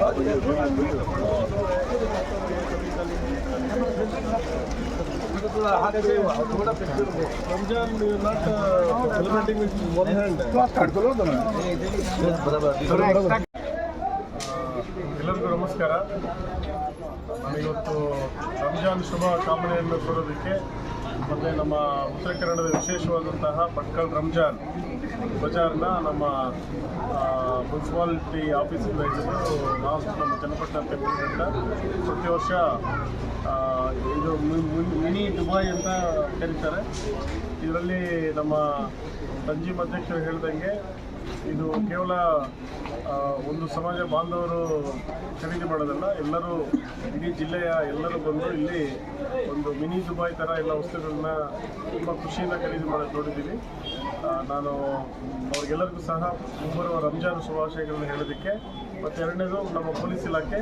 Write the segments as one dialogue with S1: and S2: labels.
S1: Body YONO ಇದು ಹಾದೆ ಸೇವಾ ದೊಡ್ಡ ಫಿಕ್ಷನ್ ಇದೆ ಹ್ಯಾಂಡ್ ಕಟ್ ಆದ್ಕಲೋ ನಮ್ಮ ಇವರು ಬರೆ ಬರೆ ಎಲ್ಲರಿಗೂ ಮತ್ತು ನಮ್ಮ ಉತ್ತರ ಕನ್ನಡದ ವಿಶೇಷವಾದಂತಹ ಭಟ್ಕಲ್ ರಂಜಾನ್ ಬಜಾರ್ನ ನಮ್ಮ ಮುನ್ಸಿಪಾಲಿಟಿ ಆಫೀಸಿಂದ ಹಿಡಿದು ನಾವು ನಮ್ಮ ಜನಪಟ್ಟ ತೆಗೆದುಕೊಂಡ ಪ್ರತಿ ವರ್ಷ ಇದು ಮಿನಿ ದುಬೈ ಅಂತ ಕರೀತಾರೆ. ಇದರಲ್ಲಿ ನಮ್ಮ ಸಂಜೀವ್ ಅಧ್ಯಕ್ಷರು ಹೇಳ್ದಂಗೆ ಇದು ಕೇವಲ ಒಂದು ಸಮಾಜ ಬಾಂಧವರು ಖರೀದಿ ಮಾಡೋದಲ್ಲ, ಎಲ್ಲರೂ ಇಡೀ ಜಿಲ್ಲೆಯ ಎಲ್ಲರೂ ಬಂದು ಇಲ್ಲಿ ಒಂದು ಮಿನಿ ದುಬಾಯ್ ಥರ ಎಲ್ಲ ವಸ್ತುಗಳನ್ನ ತುಂಬ ಖುಷಿಯಿಂದ ಖರೀದಿ ಮಾಡೋದು ನೋಡಿದ್ದೀವಿ. ನಾನು ಅವ್ರಿಗೆಲ್ಲರಿಗೂ ಸಹ ಮುಂಬರುವ ರಂಜಾನ್ ಶುಭಾಶಯಗಳನ್ನು ಹೇಳೋದಕ್ಕೆ, ಮತ್ತು ಎರಡನೇದು ನಮ್ಮ ಪೊಲೀಸ್ ಇಲಾಖೆ,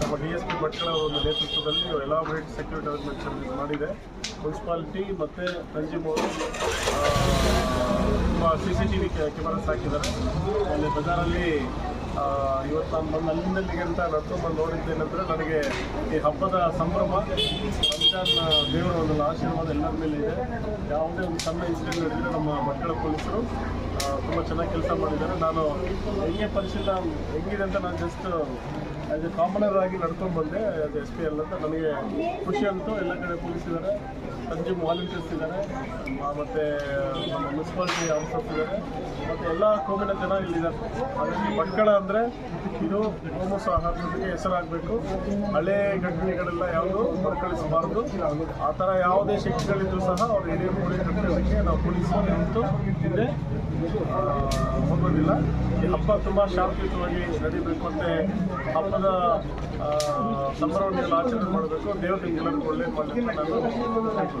S1: ನಮ್ಮ ಡಿ ಎಸ್ ಪಿ ಭಟ್ಕಳ ಒಂದು ನೇತೃತ್ವದಲ್ಲಿ ಎಲಾಬ್ರೇಟ್ ಸೆಕ್ಯೂರಿಟಿ ಅರೇಂಜ್ಮೆಂಟ್ ಮಾಡಿದೆ. ಮುನ್ಸಿಪಾಲಿಟಿ ಮತ್ತು Tanzeem C C T V cameras ಹಾಕಿದ್ದಾರೆ ಅಲ್ಲಿ ಬಜಾರಲ್ಲಿ ಇವತ್ತು ನಾನು ಬಂದು ಅಲ್ಲಿಂದಲ್ಲಿಗೆ ಅಂತ ನಡ್ಕೊಂಡ್ಬಂದು ನೋಡಿದ್ದೇನೆಂದರೆ ನನಗೆ ಈ ಹಬ್ಬದ ಸಂಭ್ರಮ ರಂಜಾನ್ ದೇವರ ಒಂದು ಆಶೀರ್ವಾದ ಎಲ್ಲರ ಮೇಲೆ ಇದೆ. ಯಾವುದೇ ಒಂದು ಸಣ್ಣ ಇನ್ಸಿಡೆಂಟ್ ನಡೆದರೆ ನಮ್ಮ ಮಕ್ಕಳ ಪೊಲೀಸರು ತುಂಬ ಚೆನ್ನಾಗಿ ಕೆಲಸ ಮಾಡಿದ್ದಾರೆ. ನಾನು ಹೆಂಗೆ ಪರಿಶೀಲನೆ ಹೆಂಗಿದೆ ಅಂತ ನಾನು ಜಸ್ಟ್ ಆ್ಯಸ್ ಎ ಕಾಮನರ್ ಆಗಿ ನಡ್ಕೊಂಡು ಬಂದೆ ಆ್ಯಸ್ ಎಸ್ ಪಿ ಎಲ್ ಅಂತ. ನನಗೆ ಖುಷಿ ಅಂತೂ. ಎಲ್ಲ ಕಡೆ ಪೊಲೀಸ್ ಇದ್ದಾರೆ ಸಂಜೆ ವಾಲಂಟಿಯರ್ಸ್ ಇದ್ದಾರೆ ಮತ್ತು ನಮ್ಮ ಮುನ್ಸಿಪಾಲಿಟಿ ಆಫೀಸರ್ಸ್ ಇದ್ದಾರೆ ಮತ್ತು ಎಲ್ಲ ಕೋಮಿನ ಜನ ಇಲ್ಲಿದ್ದಾರೆ. ಅದರಲ್ಲಿ ಭಟ್ಕಳ ಅಂದರೆ ಇದು ಹೋಮ ಸೌಹಾರ್ದತೆಗೆ ಹೆಸರಾಗಬೇಕು. ಹಳೆ ಘಟನೆಗಳೆಲ್ಲ ಯಾವುದು ಮರುಕಳಿಸಬಾರ್ದು. ಆ ಥರ ಯಾವುದೇ ಶಕ್ತಿಗಳಿದ್ರು ಸಹ ಅವರು ಹಿರಿಯ ಮೂಡಿ ಕಟ್ಟೋದಕ್ಕೆ ನಾವು ಪೊಲೀಸರು ನಿಂತು ಹಿಂದೆ ಹೋಗೋದಿಲ್ಲ. ಈ ಹಬ್ಬ ತುಂಬ ಶಾಂತಿಯುತವಾಗಿ ನಡೀಬೇಕು ಮತ್ತು ಹಬ್ಬದ ಸಂಭ್ರಮಗಳನ್ನು ಆಚರಣೆ ಮಾಡಬೇಕು. ಒಳ್ಳೇದು ಮಾಡಲಿ ಅಂತ ನಾನು.